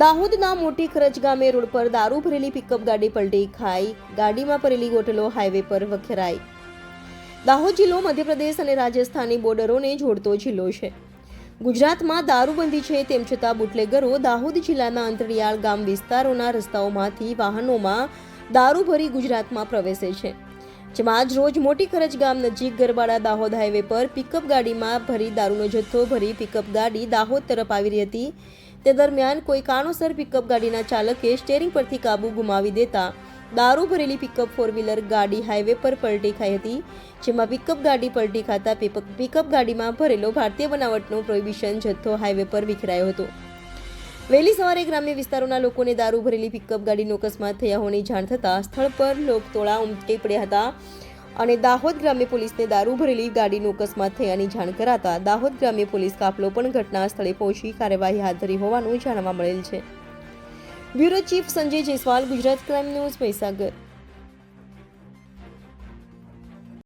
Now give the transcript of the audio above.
દાહોદના મોટી ખરચ ગામે રોડ પર દારૂ ભરેલી પિકઅપ ગાડી પલટી ખાઈ, ગાડીમાં ભરેલી ગોટલો હાઈવે પર વખેરાઈ. દાહોદ જિલ્લો, મધ્યપ્રદેશ અને રાજસ્થાની બોર્ડરોને જોડતો જિલ્લો છે. ગુજરાતમાં દારૂબંધી છે તેમ છતાં બુટલેગરો દાહોદ જિલ્લાના અંતરિયાળ ગામ વિસ્તારોના રસ્તાઓમાંથી વાહનોમાં દારૂ ભરી ગુજરાતમાં પ્રવેશે છે. જેમાં આજ રોજ મોટી ખરચ ગામ નજીક ગરબાડા દાહોદ હાઈવે પર પિકઅપ ગાડીમાં ભરી દારૂનો જથ્થો ભરી પિકઅપ ગાડી દાહોદ તરફ આવી રહી હતી. તે દરમિયાન કોઈ કારણોસર પિકઅપ ગાડીના ચાલકે સ્ટેરિંગ પરથી કાબુ ગુમાવી દેતા દારૂ ભરેલી પિકઅપ ફોર વ્હીલર ગાડી હાઈવે પર પલટી ખાઈ હતી, જેમાં પિકઅપ ગાડી પલટી ખાતા પિકઅપ ગાડીમાં ભરેલો ભારતીય બનાવટનો પ્રોહિબિશન જથ્થો હાઈવે પર વિખરાયો હતો. વહેલી સવારે ગ્રામ્ય વિસ્તારોના લોકોને દારૂ ભરેલી પિકઅપ ગાડીનો અકસ્માત થયા હોવાની જાણ થતાં સ્થળ પર લોકતોળા ઉમટી પડ્યા હતા. અને દાહોદ ગ્રામ્ય પોલીસને દારૂ ભરેલી ગાડીનો અકસ્માત થયાની જાણ કરાતા દાહોદ ગ્રામ્ય પોલીસ કાફલો પણ ઘટના સ્થળે પહોંચી કાર્યવાહી હાથ ધરી હોવાનું જાણવા મળેલ છે. Bureau chief Sanjay Jaiswal, Gujarat crime news Mahisagar.